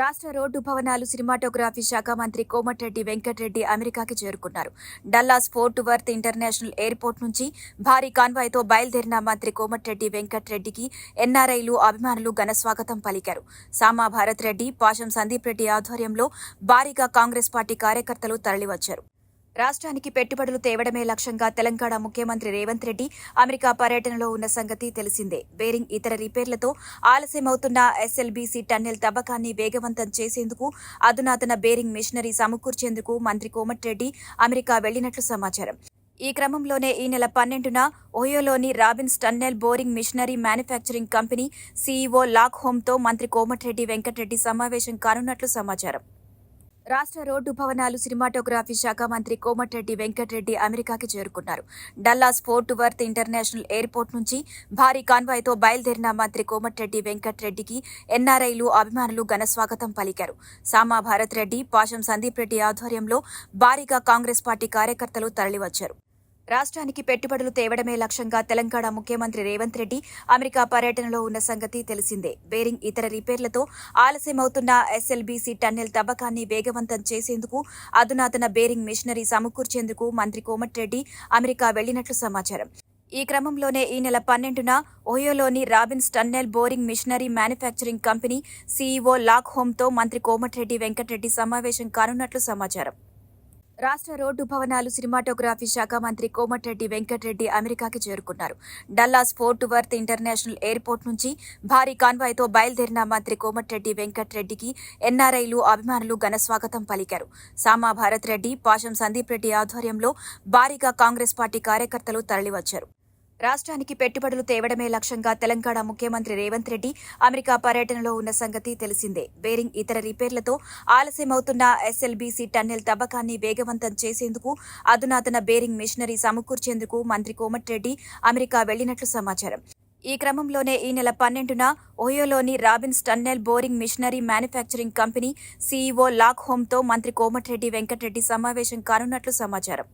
రాష్ట్ర రోడ్డు భవనాలు సినిమాటోగ్రఫీ శాఖ మంత్రి కోమటిరెడ్డి వెంకటరెడ్డి అమెరికాకి చేరుకున్నారు. Dallas Fort Worth international airport నుంచి భారీ కాన్వాయ్తో బయలుదేరిన మంత్రి కోమటిరెడ్డి వెంకటరెడ్డికి ఎన్ఆర్ఐలు అభిమానులు ఘన స్వాగతం పలికారు. సామా భారత్ రెడ్డి పాషం సందీప్ రెడ్డి ఆధ్వర్యంలో భారీగా కాంగ్రెస్ పార్టీ కార్యకర్తలు తరలివచ్చారు. రాష్ట్రానికి పెట్టుబడులు తేవడమే లక్ష్యంగా తెలంగాణ ముఖ్యమంత్రి రేవంత్ రెడ్డి అమెరికా పర్యటనలో ఉన్న సంగతి తెలిసిందే. బేరింగ్ ఇతర రిపేర్లతో ఆలస్యమవుతున్న ఎస్ఎల్బీసీ టన్నెల్ తవ్వకాన్ని వేగవంతం చేసేందుకు అధునాతన బేరింగ్ మిషనరీ సమకూర్చేందుకు మంత్రి కోమటిరెడ్డి అమెరికా వెళ్ళినట్లు సమాచారం. ఈ క్రమంలోనే ఈ నెల పన్నెండున ఓయోలోని Robbins tunnel boring machinery manufacturing company CEO Lok హోమ్తో మంత్రి కోమటిరెడ్డి వెంకటరెడ్డి సమావేశం కానున్నట్లు సమాచారం. రాష్ట్ర రోడ్డు భవనాలు సినిమాటోగ్రఫీ శాఖ మంత్రి కోమటిరెడ్డి వెంకటరెడ్డి అమెరికాకి చేరుకున్నారు. Dallas Fort Worth international airport నుంచి భారీ కాన్వాయ్తో బయలుదేరిన మంత్రి కోమటిరెడ్డి వెంకటరెడ్డికి ఎన్ఆర్ఐలు అభిమానులు ఘన స్వాగతం పలికారు. సామా భారత్ రెడ్డి పాషం సందీప్ రెడ్డి ఆధ్వర్యంలో భారీగా కాంగ్రెస్ పార్టీ కార్యకర్తలు తరలివచ్చారు. రాష్ట్రానికి పెట్టుబడులు తేవడమే లక్ష్యంగా తెలంగాణ ముఖ్యమంత్రి రేవంత్ రెడ్డి అమెరికా పర్యటనలో ఉన్న సంగతి తెలిసిందే. బేరింగ్ ఇతర రిపేర్లతో ఆలస్యమవుతున్న ఎస్ఎల్బీసీ టన్నెల్ తవ్వకాన్ని వేగవంతం చేసేందుకు అధునాతన బేరింగ్ మిషనరీ సమకూర్చేందుకు మంత్రి కోమటిరెడ్డి అమెరికా వెళ్ళినట్లు సమాచారం. ఈ క్రమంలోనే ఈ నెల పన్నెండున ఓయోలోని Robbins tunnel boring machinery manufacturing company CEO Lok హోమ్తో మంత్రి కోమటిరెడ్డి వెంకటరెడ్డి సమావేశం కానున్నట్లు సమాచారం. రాష్ట్ర రోడ్డు భవనాలు సినిమాటోగ్రఫీ శాఖ మంత్రి కోమటిరెడ్డి వెంకటరెడ్డి అమెరికాకి చేరుకున్నారు. Dallas Fort Worth international airport నుంచి భారీ కాన్వాయ్తో బయలుదేరిన మంత్రి కోమటిరెడ్డి వెంకటరెడ్డికి ఎన్ఆర్ఐలు అభిమానులు ఘన స్వాగతం పలికారు. సామా భారత్ రెడ్డి పాషం సందీప్ రెడ్డి ఆధ్వర్యంలో భారీగా కాంగ్రెస్ పార్టీ కార్యకర్తలు తరలివచ్చారు. రాష్ట్రానికి పెట్టుబడులు తేవడమే లక్ష్యంగా తెలంగాణ ముఖ్యమంత్రి రేవంత్ రెడ్డి అమెరికా పర్యటనలో ఉన్న సంగతి తెలిసిందే. బేరింగ్ ఇతర రిపేర్లతో ఆలస్యమవుతున్న ఎస్ఎల్బీసీ టన్నెల్ తవ్వకాన్ని వేగవంతం చేసేందుకు అధునాతన బేరింగ్ మిషనరీ సమకూర్చేందుకు మంత్రి కోమటిరెడ్డి అమెరికా వెళ్ళినట్లు సమాచారం. ఈ క్రమంలోనే ఈ నెల పన్నెండున ఓయోలోని Robbins tunnel boring machinery manufacturing company CEO Lok హోమ్తో మంత్రి కోమటిరెడ్డి వెంకటరెడ్డి సమావేశం కానున్నట్లు సమాచారం.